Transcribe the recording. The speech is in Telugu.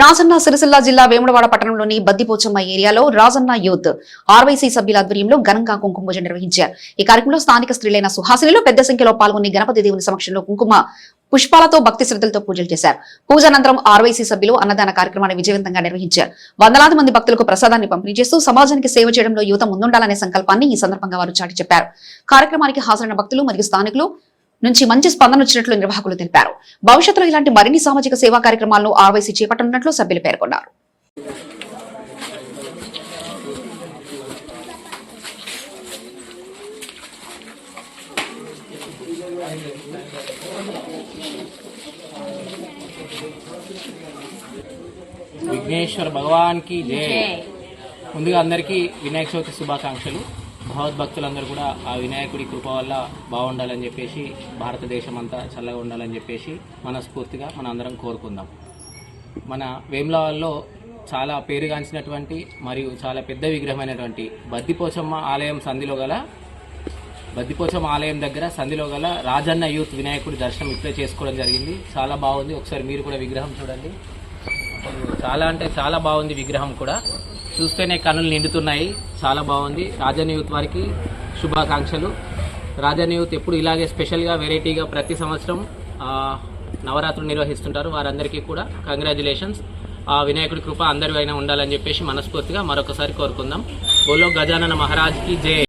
రాజన్న సిరిసిల్ల జిల్లా వేములవాడ పట్టణంలోని బద్దిపోచమ్మ ఏరియాలో రాజన్న యూత్ ఆర్వైసీ సభ్యుల ఆధ్వర్యంలో ఘనంగా కుంకుమ పూజ నిర్వహించారు. ఈ కార్యక్రమంలో స్థానిక స్త్రీలైన సుహాసినిలు పెద్ద సంఖ్యలో పాల్గొని గణపతి దేవుని సమక్షంలో కుంకుమ పుష్పాలతో భక్తి శ్రద్ధలతో పూజలు చేశారు. పూజ అనంతరం ఆర్వైసీ సభ్యులు అన్నదాన కార్యక్రమాన్ని విజయవంతంగా నిర్వహించారు. వందలాది మంది భక్తులకు ప్రసాదాన్ని పంపిణీ చేస్తూ సమాజానికి సేవ చేయడంలో యువత ముందుండాలనే సంకల్పాన్ని ఈ సందర్భంగా వారు చాటి చెప్పారు. కార్యక్రమానికి హాజరైన భక్తులు మరియు స్థానికులు నుంచి మంచి స్పందన వచ్చినట్లు నిర్వాహకులు తెలిపారు. భవిష్యత్తులో ఇలాంటి మరిన్ని సామాజిక సేవా కార్యక్రమాలను ఆర్వైసీ చేపట్టనున్నట్లు సభ్యులు పేర్కొన్నారు. విఘ్నేశ్వర భగవాన్కి జై. ముందుగా అందరికీ వినాయక చవితి శుభాకాంక్షలు. భగవద్భక్తులందరూ కూడా ఆ వినాయకుడి కృప వల్ల బాగుండాలని చెప్పేసి భారతదేశం అంతా చల్లగా ఉండాలని చెప్పేసి మనస్ఫూర్తిగా మన అందరం కోరుకుందాం. మన వేములవాడలో చాలా పేరుగాంచినటువంటి మరియు చాలా పెద్ద విగ్రహమైనటువంటి బద్దిపోచమ్మ ఆలయం సంధిలో గల బద్దిపోచమ్మ ఆలయం దగ్గర సంధిలో గల రాజన్న యూత్ వినాయకుడి దర్శనం ఇప్పుడే చేసుకోవడం జరిగింది. చాలా బాగుంది. ఒకసారి మీరు కూడా విగ్రహం చూడండి. చాలా అంటే చాలా బాగుంది విగ్రహం కూడా. చూస్తేనే కనులు నిండుతున్నాయి. చాలా బాగుంది. రాజన్ యూత్ వారికి శుభాకాంక్షలు. రాజన్ యూత్ ఎప్పుడు ఇలాగే స్పెషల్గా వెరైటీగా ప్రతి సంవత్సరం నవరాత్రులు నిర్వహిస్తుంటారు. వారందరికీ కూడా కంగ్రాచులేషన్స్. ఆ వినాయకుడి కృప అందరి ఉండాలని చెప్పేసి మనస్ఫూర్తిగా మరొకసారి కోరుకుందాం. బోలో గజానన మహారాజ్కి జై.